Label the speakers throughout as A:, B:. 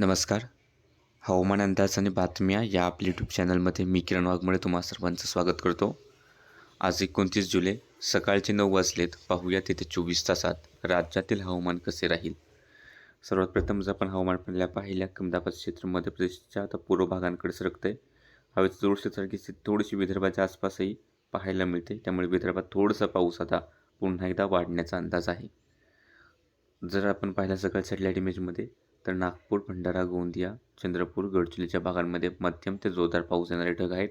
A: नमस्कार. हवामान अंदाज आणि बातम्या या आपल्या यूट्यूब चॅनलमध्ये मी किरण वाघमळे तुम्हा सर्वांचं स्वागत करतो. आज एकोणतीस जुलै सकाळचे नऊ वाजलेत. पाहूया तिथे चोवीस तासात राज्यातील हवामान कसे राहील. सर्वात प्रथम जर आपण हवामान पडल्या पाहिल्या कमदाबाद क्षेत्र मध्य प्रदेशच्या आता पूर्व भागांकडे सरकतं आहे हवेची जोरशी स्थिती थोडीशी विदर्भाच्या आसपासही पाहायला मिळते. त्यामुळे विदर्भात थोडासा पाऊस आता पुन्हा एकदा वाढण्याचा अंदाज आहे. जर आपण पाहिलं सकाळ सॅटेलाईट इमेजमध्ये तर नागपूर भंडारा गोंदिया चंद्रपूर गडचिरोलीच्या भागांमध्ये मध्यम ते जोरदार पाऊस येणारे ढग आहेत.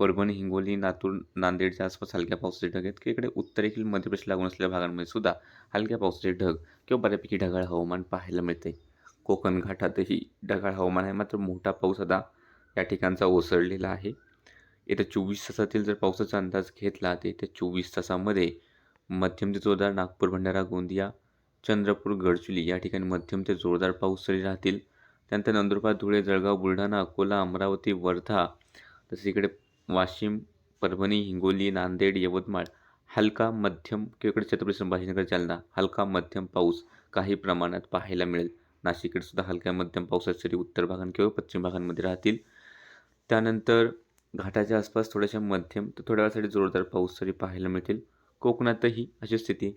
A: परभणी हिंगोली लातूर नांदेडच्या आसपास हलक्या पावसाचे ढग आहेत. की इकडे उत्तरेकडील मध्य प्रदेश लागून असलेल्या भागांमध्ये सुद्धा हलक्या पावसाचे ढग किंवा बऱ्यापैकी ढगाळ हवामान पाहायला मिळते. कोकण घाटातही ढगाळ हवामान आहे. मात्र मोठा पाऊस आता या ठिकाणचा ओसरलेला आहे. येत्या चोवीस तासातील जर पावसाचा अंदाज घेतला तर येत्या चोवीस तासामध्ये मध्यम ते जोरदार नागपूर भंडारा गोंदिया चंद्रपूर गडचुली या ठिकाणी मध्यम ते जोरदार पाऊस सरी राहतील. त्यानंतर नंदुरबार धुळे जळगाव बुलढाणा अकोला अमरावती वर्धा तसेच इकडे वाशिम परभणी हिंगोली नांदेड यवतमाळ हलका मध्यम किंवा इकडे छत्रपती संभाजीनगर जालना हलका मध्यम पाऊस काही प्रमाणात पाहायला मिळेल. नाशिककडे सुद्धा हलक्या मध्यम पावसाच्या सरी उत्तर भागां किंवा पश्चिम भागांमध्ये राहतील. त्यानंतर घाटाच्या आसपास थोड्याशा मध्यम तर थोड्या वेळासाठी जोरदार पाऊस सरी पाहायला मिळतील. कोकणातही अशी स्थिती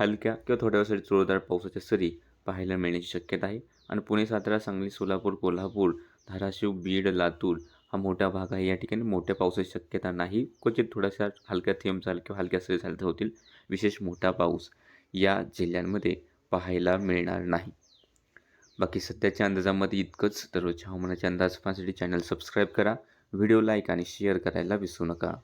A: हलक्या किंवा थोड्या वेळासाठी जोरदार पावसाच्या सरी पाहायला मिळण्याची शक्यता आहे. आणि पुणे सातारा सांगली सोलापूर कोल्हापूर धाराशिव बीड लातूर हा मोठा भाग आहे. या ठिकाणी मोठ्या पावसाची शक्यता नाही. क्वचित थोड्याशा हलक्या थेंब चाल किंवा हलक्या सरी झाल्या होतील. विशेष मोठा पाऊस या जिल्ह्यांमध्ये पाहायला मिळणार नाही. बाकी सध्याच्या अंदाजामध्ये इतकंच. दररोजच्या हवामानाचे अंदाज पाहण्यासाठी चॅनल सबस्क्राईब करा. व्हिडिओ लाईक आणि शेअर करायला विसरू नका.